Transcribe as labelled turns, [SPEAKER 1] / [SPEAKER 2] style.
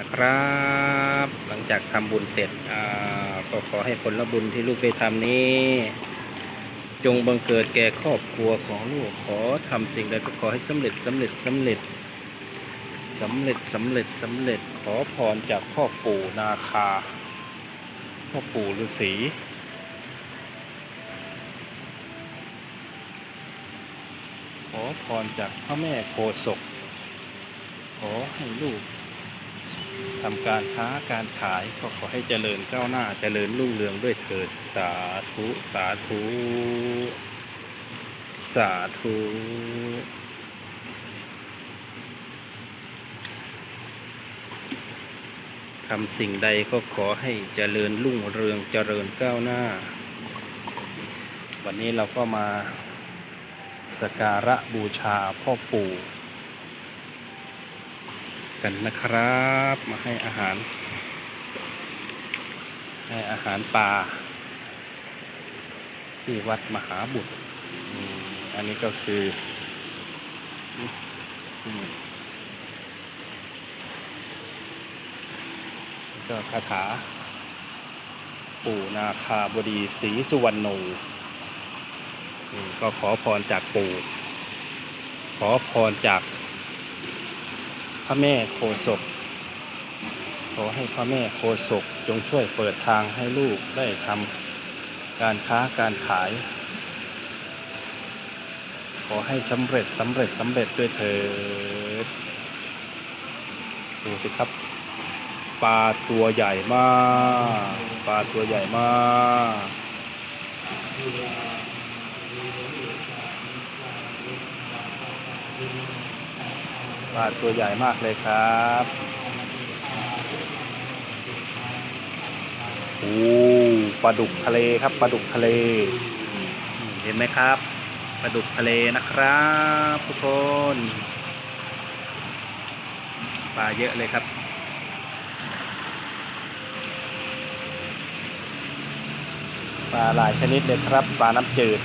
[SPEAKER 1] นะครับ หลังจากทำบุญเสร็จก็ขอให้ผลบุญที่ลูกได้ทำนี้ จงบังเกิดแก่ครอบครัวของลูกขอทำสิ่งใดก็ขอให้สำเร็จสำเร็จสำเร็จสำเร็จสำเร็จสำเร็จขอพรจากพ่อปู่นาคา พ่อปู่ฤาษีขอพรจากพระแม่โพศกขอให้ลูก ทำการค้าการขายก็ขอให้เจริญก้าวหน้าเจริญรุ่งเรืองด้วยเถิดสาธุสาธุสาธุทำสิ่งใดก็ขอให้เจริญรุ่งเรืองเจริญก้าวหน้า วันนี้เราก็มาสกการะบูชาพ่อปู่ กันนะครับ มาให้อาหาร ให้อาหารปลาที่วัดมหาบุตรอันนี้ก็คือก็คาถา ปู่นาคาบดีศรีสุวรรณโนอืมก็ขอพรจากปู่ ขอพรจาก ระแม่โคศก ขอให้พระแม่โคศกจงช่วยเปิดทางให้ลูกได้ทำการค้าการขาย ขอให้สำเร็จสำเร็จสำเร็จด้วยเถิดดูสิครับปลาตัวใหญ่มากปลาตัวใหญ่มาก ปลาตัวใหญ่มากเลยครับโอ้ปลาดุกทะเลครับปลาดุกทะเล เห็นไหมครับปลาดุกทะเลนะครับ ทุกคนปลาเยอะเลยครับปลาหลายชนิดเลยครับปลาน้ำจืด